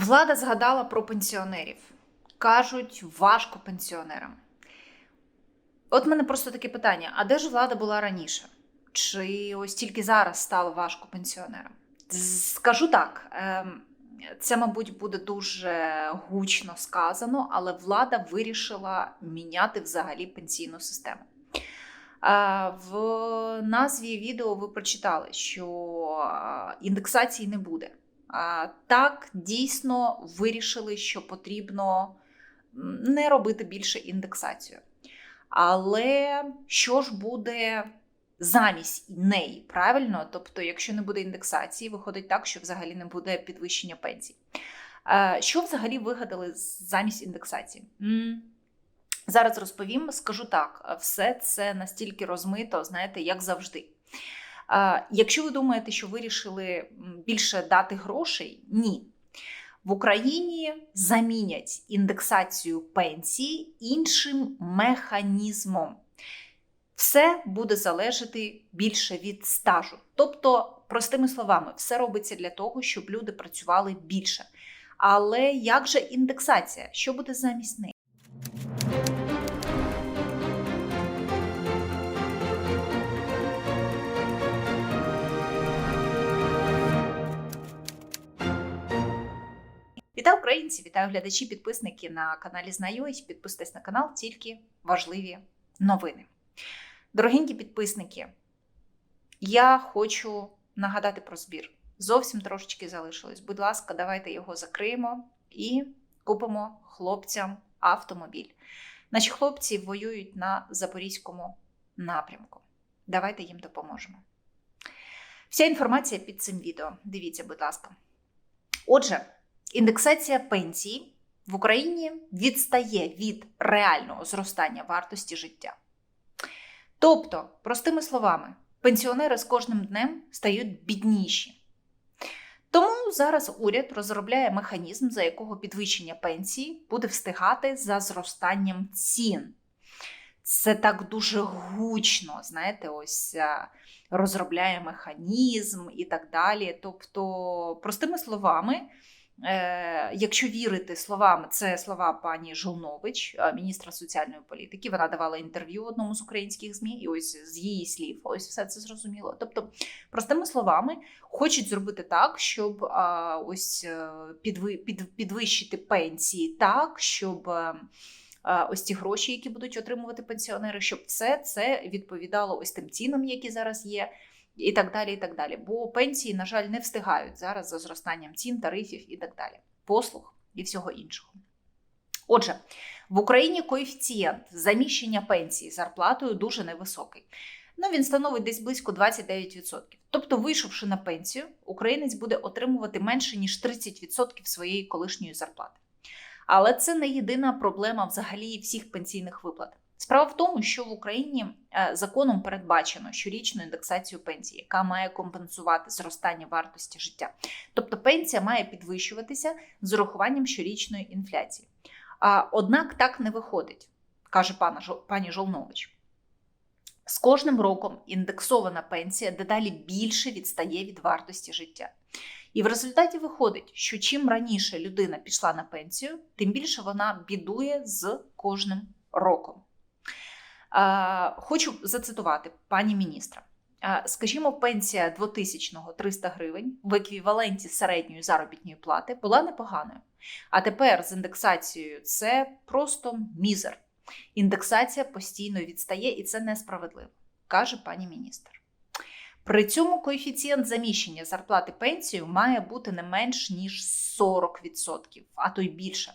Влада згадала про пенсіонерів. Кажуть, важко пенсіонерам. От мене просто таке питання: а де ж влада була раніше? Чи ось тільки зараз стало важко пенсіонерам? Скажу так, ем, це, мабуть, буде дуже гучно сказано, але влада вирішила міняти взагалі пенсійну систему. Е, В назві відео ви прочитали, що е, індексації не буде. Так, дійсно вирішили, що потрібно не робити більше індексацію. Але що ж буде замість неї? Правильно? Тобто, якщо не буде індексації, виходить так, що взагалі не буде підвищення пенсій. Е, Що взагалі вигадали замість індексації? Зараз розповім, скажу так: все це настільки розмито, знаєте, як завжди. Якщо ви думаєте, що вирішили більше дати грошей, ні. В Україні замінять індексацію пенсії іншим механізмом. Все буде залежати більше від стажу. Тобто, простими словами, все робиться для того, щоб люди працювали більше. Але як же індексація? Що буде замість неї? Українці! Вітаю глядачі, підписники на каналі Знайомі. Підписуйтесь на канал, тільки важливі новини. Дорогенькі підписники, я хочу нагадати про збір. Зовсім трошечки залишилось. Будь ласка, давайте його закриємо і купимо хлопцям автомобіль. Наші хлопці воюють на Запорізькому напрямку. Давайте їм допоможемо. Вся інформація під цим відео. Дивіться, будь ласка. Отже, індексація пенсії в Україні відстає від реального зростання вартості життя. Тобто, простими словами, пенсіонери з кожним днем стають бідніші. Тому зараз уряд розробляє механізм, за якого підвищення пенсії буде встигати за зростанням цін. Це так дуже гучно, знаєте, ось е, розробляє механізм і так далі. Тобто, простими словами, якщо вірити словам, це слова пані Жолнович, е, міністра соціальної політики. Вона давала інтерв'ю одному з українських ЗМІ, і ось з її слів, ось все це зрозуміло. Тобто, простими словами, хочуть зробити так, щоб ось е, підвищити пенсії так, щоб. е, Ось ці гроші, які будуть отримувати пенсіонери, щоб все це відповідало ось тим цінам, які зараз є, і так далі. і так далі. Бо пенсії, на жаль, не встигають зараз за зростанням цін, тарифів і так далі, послуг і всього іншого. Отже, в Україні коефіцієнт заміщення пенсії зарплатою дуже невисокий. Ну, він становить десь близько 29%. Тобто, вийшовши на пенсію, українець буде отримувати менше ніж 30% своєї колишньої зарплати. Але це не єдина проблема взагалі всіх пенсійних виплат. Справа в тому, що в Україні е, законом передбачено щорічну індексацію пенсії, яка має компенсувати зростання вартості життя. Тобто пенсія має підвищуватися з урахуванням щорічної інфляції. Однак так не виходить, каже пані Жолнович. З кожним роком індексована пенсія дедалі більше відстає від вартості життя. І в результаті виходить, що чим раніше людина пішла на пенсію, тим більше вона бідує з кожним роком. Хочу зацитувати пані міністра. Скажімо, пенсія 2000-го 300 гривень в еквіваленті середньої заробітної плати була непоганою. А тепер з індексацією це просто мізер. Індексація постійно відстає, і це несправедливо, каже пані міністр. При цьому коефіцієнт заміщення зарплати пенсію має бути не менш ніж 40%, а то й більше.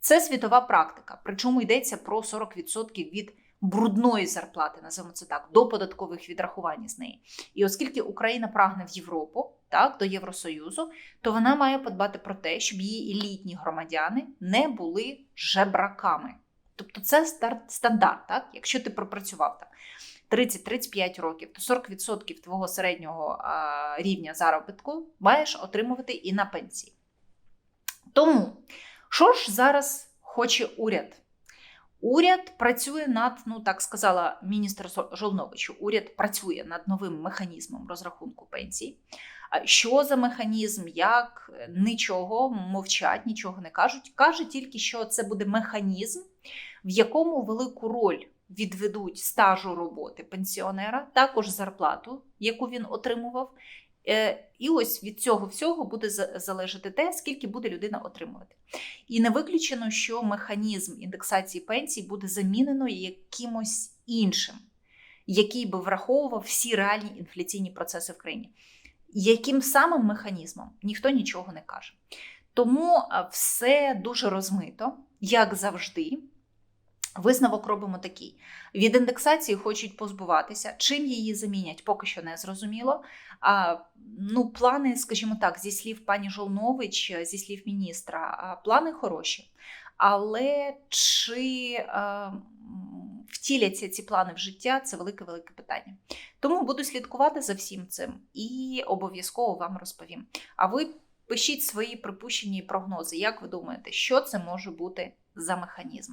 Це світова практика, причому йдеться про 40% від брудної зарплати, називаємо це так, до податкових відрахувань з неї. І оскільки Україна прагне в Європу, так, до Євросоюзу, то вона має подбати про те, щоб її елітні громадяни не були жебраками. Тобто це стандарт, так? якщо ти пропрацював там 30-35 років, то 40% твого середнього а, рівня заробітку маєш отримувати і на пенсії. Тому, що ж зараз хоче уряд? Уряд працює над, ну так сказала міністр Со- Жолнович, уряд працює над новим механізмом розрахунку пенсій. Що за механізм, як нічого мовчать, нічого не кажуть. Каже тільки, що це буде механізм, в якому велику роль відведуть стажу роботи пенсіонера, також зарплату, яку він отримував. Е, І ось від цього всього буде залежати те, скільки буде людина отримувати. І не виключено, що механізм індексації пенсій буде замінено якимось іншим, який би враховував всі реальні інфляційні процеси в країні. Яким самим механізмом ніхто нічого не каже. Тому все дуже розмито, як завжди. Висновок робимо такий: від індексації хочуть позбуватися. Чим її замінять, поки що не зрозуміло. А, ну, плани, скажімо так, зі слів пані Жолнович, зі слів міністра, плани хороші. Але чи е, втіляться ці плани в життя, це велике-велике питання. Тому буду слідкувати за всім цим і обов'язково вам розповім. А ви пишіть свої припущення і прогнози. Як ви думаєте, що це може бути за механізм?